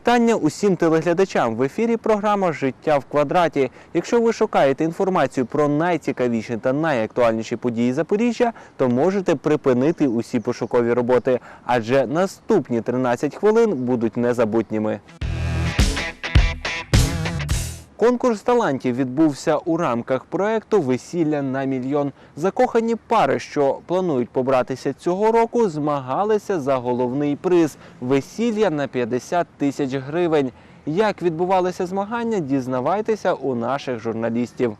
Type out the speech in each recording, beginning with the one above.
Вітання усім телеглядачам. В ефірі програма Життя в квадраті. Якщо ви шукаєте інформацію про найцікавіші та найактуальніші події Запоріжжя, то можете припинити усі пошукові роботи, адже наступні 13 хвилин будуть незабутніми. Конкурс талантів відбувся у рамках проекту Весілля на мільйон. Закохані пари, що планують побратися цього року, змагалися за головний приз весілля на 50 тисяч гривень. Як відбувалися змагання, дізнавайтеся у наших журналістів.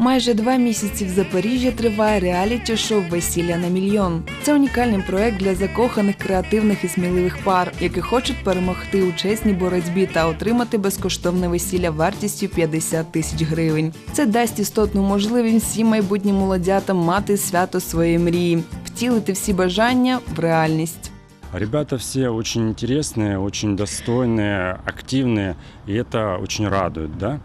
Майже два місяці в Запоріжжі триває реаліті-шоу Весілля на мільйон. Це унікальний проект для закоханих, креативних і сміливих пар, які хочуть перемогти у чесній боротьбі та отримати безкоштовне весілля вартістю 50 тисяч гривень. Це дасть істотну можливість всім майбутнім молодятам мати свято своєї мрії, втілити всі бажання в реальність. Ребята все очень интересные, очень достойные, активные, и это очень радует, да.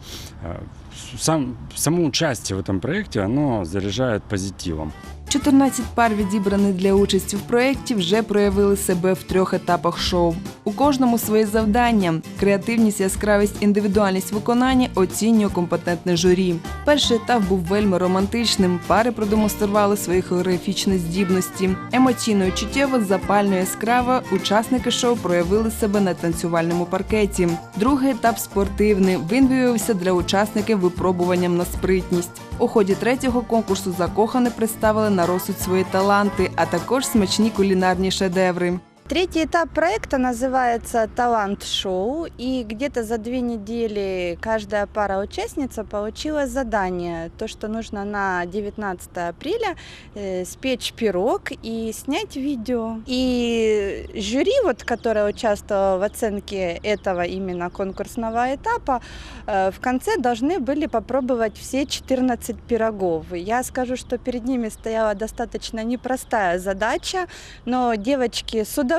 Сам, само участие в этом проекте, оно заряжает позитивом. 14 пар, відібраних для участі в проєкті, вже проявили себе в трьох етапах шоу. У кожному своє завдання. Креативність, яскравість, індивідуальність виконання оцінює компетентне журі. Перший етап був вельми романтичним. Пари продемонстрували свої хореографічні здібності. Емоційно чуттєво, запально яскраво учасники шоу проявили себе на танцювальному паркеті. Другий етап спортивний. Він виявився для учасників випробуванням на спритність. У ході третього конкурсу закохані представили на розсуд свої таланти, а також смачні кулінарні шедеври. Третий этап проекта называется «Талант-шоу», и где-то за две недели каждая пара-участница получила задание, то, что нужно на 19 апреля э, спечь пирог и снять видео. И жюри, вот, которое участвовало в оценке этого именно конкурсного этапа, э, в конце должны были попробовать все 14 пирогов. Я скажу, что перед ними стояла достаточно непростая задача, но девочки с удовольствием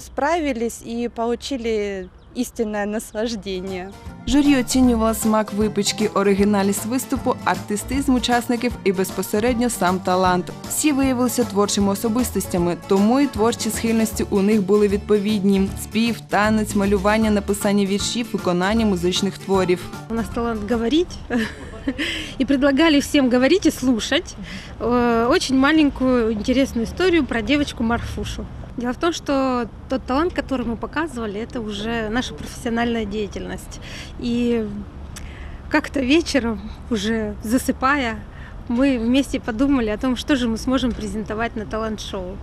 справились и получили истинное наслаждение. Журі оцінювала смак випічки, оригінальність виступу, артистизм учасників і безпосередньо сам талант. Всі виявилися творчими особистостями, тому і творчі схильності у них були відповідні: спів, танець, малювання, написання віршів, виконання музичних творів. У нас талант говорить. И предлагали всем говорить и слушать э, очень маленькую интересную историю про девочку Марфушу. Дело в том, что тот талант, который мы показывали, это уже наша профессиональная деятельность. И как-то вечером, уже засыпая, мы вместе подумали о том, что же мы сможем презентовать на талант-шоу.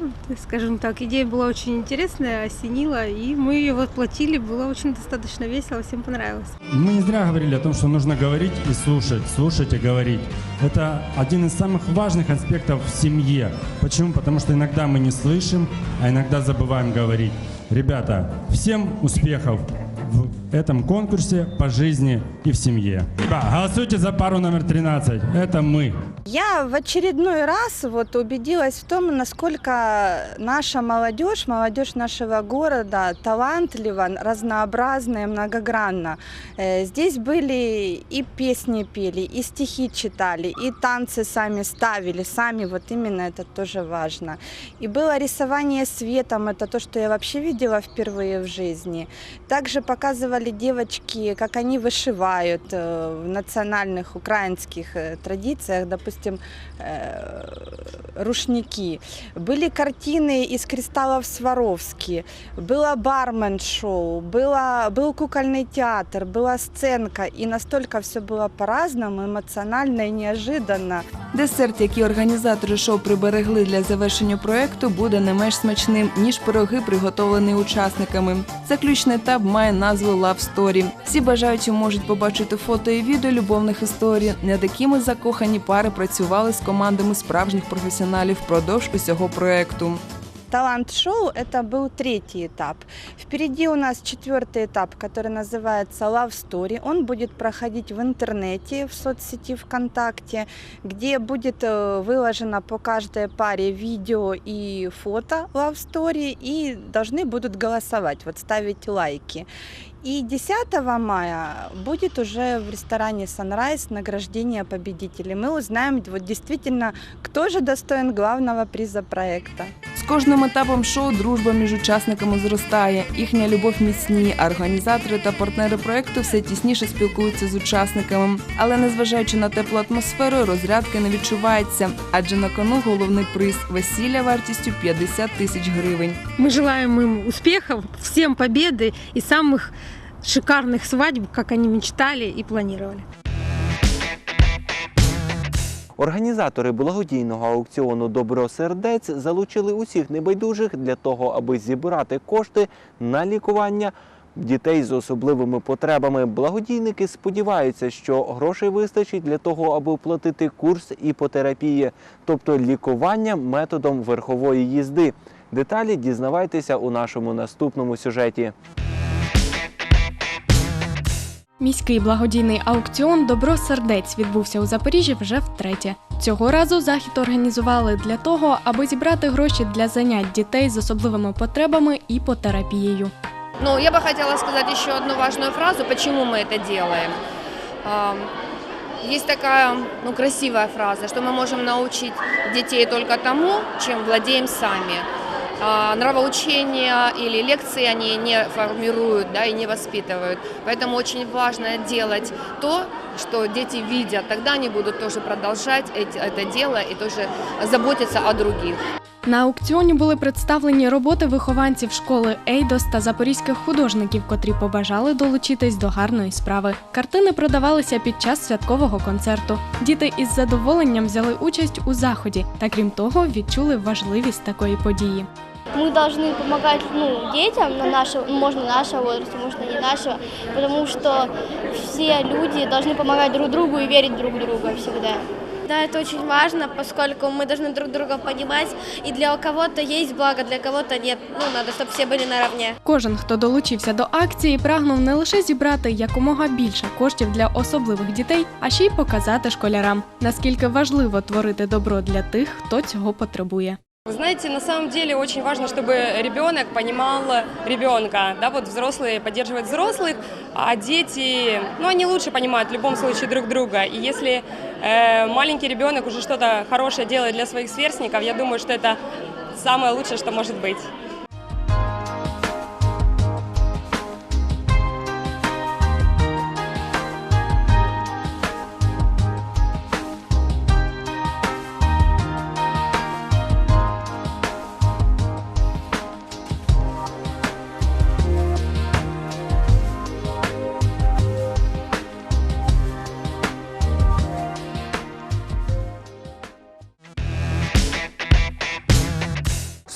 Ну, Скажем так, идея была очень интересная, осенила, и мы ее воплотили. Было очень достаточно весело, всем понравилось. Мы не зря говорили о том, что нужно говорить и слушать, слушать и говорить. Это один из самых важных аспектов в семье. Почему? Потому что иногда мы не слышим, а иногда забываем говорить. Ребята, всем успехов в этом конкурсе по жизни и в семье. Голосуйте за пару номер 13. Это мы. Я в очередной раз вот убедилась в том, насколько наша молодежь, молодежь нашего города талантлива, разнообразна и многогранна. Э, Здесь были и песни пели, и стихи читали, и танцы сами ставили, сами вот именно это тоже важно. И было рисование светом, это то, что я вообще видела впервые в жизни. Также показывали девочки, как они вышивают э, в национальных украинских э, традициях, допустим, э, рушники. Были картины из кристаллов Сваровски, было бармен-шоу, было, был кукольный театр, была сценка, и настолько все было по-разному, эмоционально и неожиданно. Десерт, який організатори шоу приберегли для завершення проекту, буде не менш смачним ніж пироги, приготовлені учасниками. Заключний етап має назву Love Story. Всі бажаючі можуть побачити фото і відео любовних історій, над якими закохані пари працювали з командами справжніх професіоналів впродовж усього проекту. Талант-шоу – это был третий этап. Впереди у нас четвертый этап, который называется Love Story. Он будет проходить в интернете, в соцсети ВКонтакте, где будет э, выложено по каждой паре видео и фото Love Story, и должны будут голосовать, вот ставить лайки. И 10 мая будет уже в ресторане Sunrise награждение победителей. Мы узнаем вот действительно, кто же достоин главного приза проекта. З кожним етапом шоу дружба між учасниками зростає. Їхня любов міцніє, а організатори та партнери проекту все тісніше спілкуються з учасниками. Але незважаючи на теплу атмосферу, розрядки не відчувається, адже на кону головний приз весілля вартістю 50 тисяч гривень. Мы желаем им успехов, всем победы и самых шикарных свадьб, как они мечтали и планировали. Організатори благодійного аукціону Добро сердець залучили усіх небайдужих для того, аби зібрати кошти на лікування дітей з особливими потребами. Благодійники сподіваються, що грошей вистачить для того, аби оплатити курс іпотерапії, тобто лікування методом верхової їзди. Деталі дізнавайтеся у нашому наступному сюжеті. Міський благодійний аукціон Добро сердець відбувся у Запоріжжі вже втретє. Цього разу захід організували для того, аби зібрати гроші для занять дітей з особливими потребами іпотерапією. Ну, я бы хотела сказать еще одну важную фразу, почему мы это делаем. Ам, Есть такая ну, красивая фраза, что мы можем научить детей только тому, чем владеем сами. А, Нравоучения или лекции они не формируют да, и не воспитывают. Поэтому очень важно делать то, что дети видят. Тогда они будут тоже продолжать эти- это дело и тоже заботиться о других. На аукціоні були представлені роботи вихованців школи Ейдос та запорізьких художників, котрі побажали долучитись до гарної справи. Картини продавалися під час святкового концерту. Діти із задоволенням взяли участь у заході та, крім того, відчули важливість такої події. мы должны помогать ну, детям, на нашего, можно нашего возраста, можно не нашего, потому что все люди должны помогать друг другу и верить друг в друга всегда. Да, это очень важно, поскольку мы должны друг друга понимать, и для кого-то есть благо, для кого-то нет. Ну, надо, чтобы все были наравне. Кожен, хто долучився до акції, прагнув не лише зібрати якомога більше коштів для особливих дітей, а ще й показати школярам, наскільки важливо творити добро для тих, хто цього потребує. Вы знаете, на самом деле очень важно, чтобы ребенок понимал ребенка. Да, вот взрослые поддерживают взрослых, а дети, ну, они лучше понимают в любом случае друг друга. И если э, маленький ребенок уже что-то хорошее делает для своих сверстников, я думаю, что это самое лучшее, что может быть.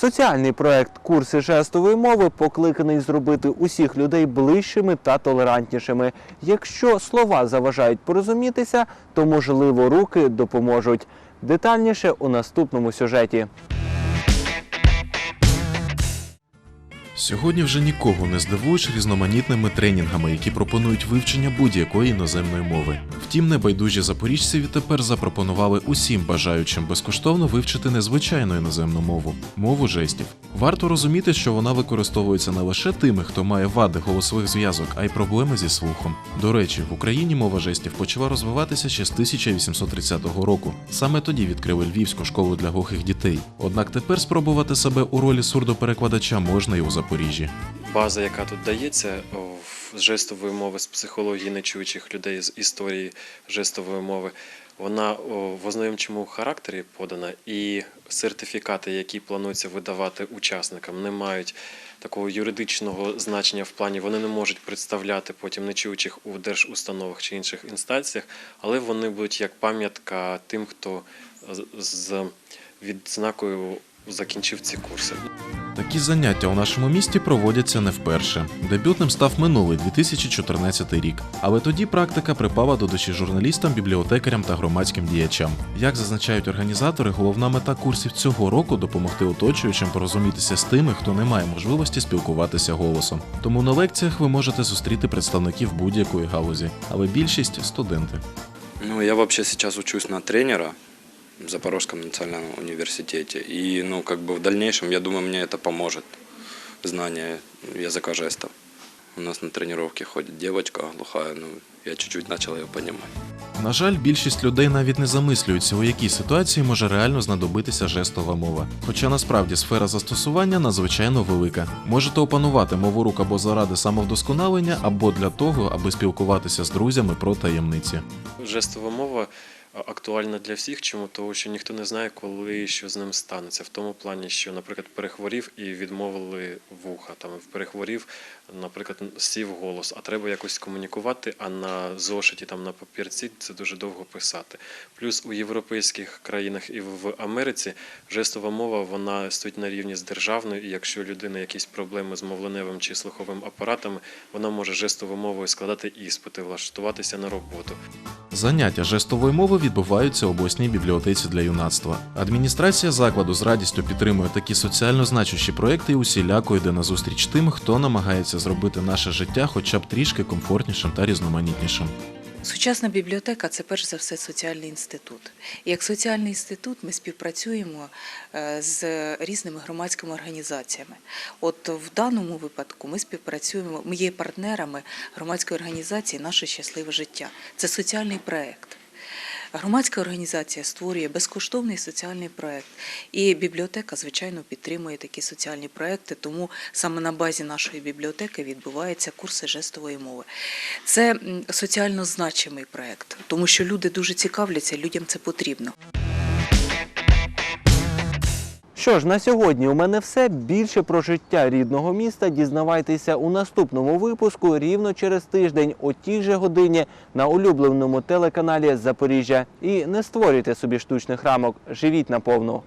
Соціальний проект Курси жестової мови покликаний зробити усіх людей ближчими та толерантнішими. Якщо слова заважають порозумітися, то можливо руки допоможуть. Детальніше у наступному сюжеті. Сьогодні вже нікого не здивуєш різноманітними тренінгами, які пропонують вивчення будь-якої іноземної мови. Втім, небайдужі запоріжці відтепер запропонували усім бажаючим безкоштовно вивчити незвичайну іноземну мову мову жестів. Варто розуміти, що вона використовується не лише тими, хто має вади голосових зв'язок, а й проблеми зі слухом. До речі, в Україні мова жестів почала розвиватися ще з 1830 року. Саме тоді відкрили Львівську школу для глухих дітей. Однак тепер спробувати себе у ролі сурдоперекладача можна і у Запоріжжі. база, яка тут дається з жестової мови, з психології нечуючих людей, з історії жестової мови, вона в ознайомчому характері подана, і сертифікати, які планується видавати учасникам, не мають такого юридичного значення в плані, вони не можуть представляти потім нечуючих у держустановах чи інших інстанціях, але вони будуть як пам'ятка тим, хто з відзнакою закінчив ці курси. Такі заняття у нашому місті проводяться не вперше. Дебютним став минулий 2014 рік. Але тоді практика припала до душі журналістам, бібліотекарям та громадським діячам. Як зазначають організатори, головна мета курсів цього року допомогти оточуючим порозумітися з тими, хто не має можливості спілкуватися голосом. Тому на лекціях ви можете зустріти представників будь-якої галузі, але більшість студенти. Ну, я вообще сейчас учусь на тренера в Запорожском национальном университете. И, ну, как бы в дальнейшем, я думаю, мне это поможет, знание языка жестов. У нас на тренировке ходит девочка глухая, ну, я чуть-чуть начал ее понимать. На жаль, більшість людей навіть не замислюються, у якій ситуації може реально знадобитися жестова мова. Хоча насправді сфера застосування надзвичайно велика. Можете опанувати мову рук або заради самовдосконалення, або для того, аби спілкуватися з друзями про таємниці. Жестова мова а, актуальна для всіх, чому тому, що ніхто не знає, коли що з ним станеться. В тому плані, що, наприклад, перехворів і відмовили вуха. Там перехворів, наприклад, сів голос, а треба якось комунікувати. А на зошиті, там на папірці це дуже довго писати. Плюс у європейських країнах і в Америці жестова мова вона стоїть на рівні з державною. І якщо у людини якісь проблеми з мовленевим чи слуховим апаратами, вона може жестовою мовою складати іспити, влаштуватися на роботу. Заняття жестової мови відбуваються в обласній бібліотеці для юнацтва. Адміністрація закладу з радістю підтримує такі соціально значущі проекти і усіляко йде на зустріч тим, хто намагається зробити наше життя хоча б трішки комфортнішим та різноманітнішим. Сучасна бібліотека це перш за все соціальний інститут. Як соціальний інститут ми співпрацюємо е, з різними громадськими організаціями. От в даному випадку ми співпрацюємо, ми є партнерами громадської організації Наше щасливе життя. Це соціальний проект. Громадська організація створює безкоштовний соціальний проект, і бібліотека, звичайно, підтримує такі соціальні проекти. Тому саме на базі нашої бібліотеки відбуваються курси жестової мови. Це соціально значимий проект, тому що люди дуже цікавляться, людям це потрібно. Що ж, на сьогодні у мене все. Більше про життя рідного міста дізнавайтеся у наступному випуску рівно через тиждень о тій же годині на улюбленому телеканалі Запоріжжя. І не створюйте собі штучних рамок, живіть наповну.